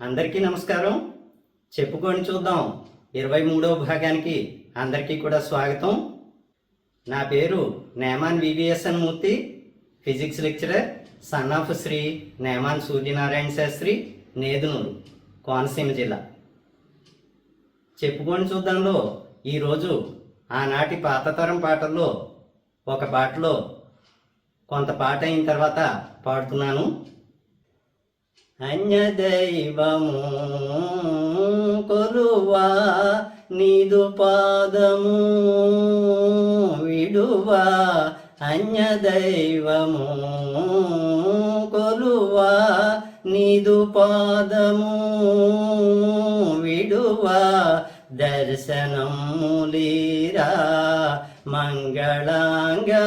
అందరికీ నమస్కారం. చెప్పుకొని చూద్దాం. ఇరవై మూడవ భాగానికి అందరికీ కూడా స్వాగతం. నా పేరు Neman VVSN Murthy physics lecturer son of Shri Neman Suryanarayana Sastri Nedunuru Konaseema జిల్లా. చెప్పుకొని చూద్దాంలో ఈరోజు ఆనాటి పాతతరం పాటల్లో ఒక పాటలో కొంత పాట అయిన తర్వాత పాడుతున్నాను. అన్యదైవము కొలువా నీదు పాదము విడువా? అన్యదైవము కొలువా నీదు పాదము విడువా? దర్శనములీరా మంగళంగా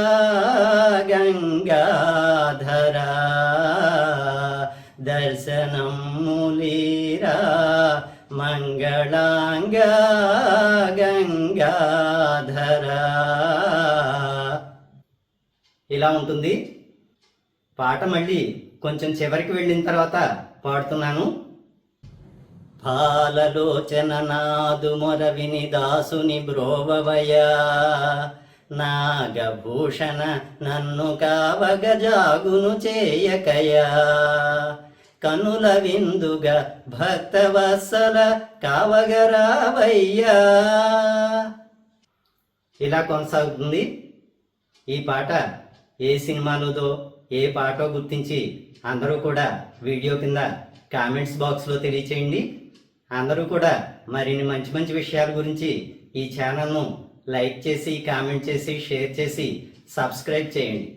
దర్శనములీరా మంగళాంగ గంగాధరా. ఇలా ఉంటుంది. పాట మళ్ళీ కొంచెం చివరికి వెళ్ళిన తర్వాత పాడుతున్నాను. పాలలోచన నాదు మొర విని దాసుని బ్రోవవయా నాగభూషణ నన్ను కావగ జాగును చేయకయా కనుల విందుగా భక్తవత్సల కావగరావయ్యా. ఇలా కొనసాగుతుంది ఈ పాట. ఏ సినిమాలోదో ఏ పాటో గుర్తించి అందరూ కూడా వీడియో కింద కామెంట్స్ బాక్స్లో తెలియచేయండి. అందరూ కూడా మరిన్ని మంచి మంచి విషయాల గురించి ఈ ఛానల్ను లైక్ చేసి కామెంట్ చేసి షేర్ చేసి సబ్స్క్రైబ్ చేయండి.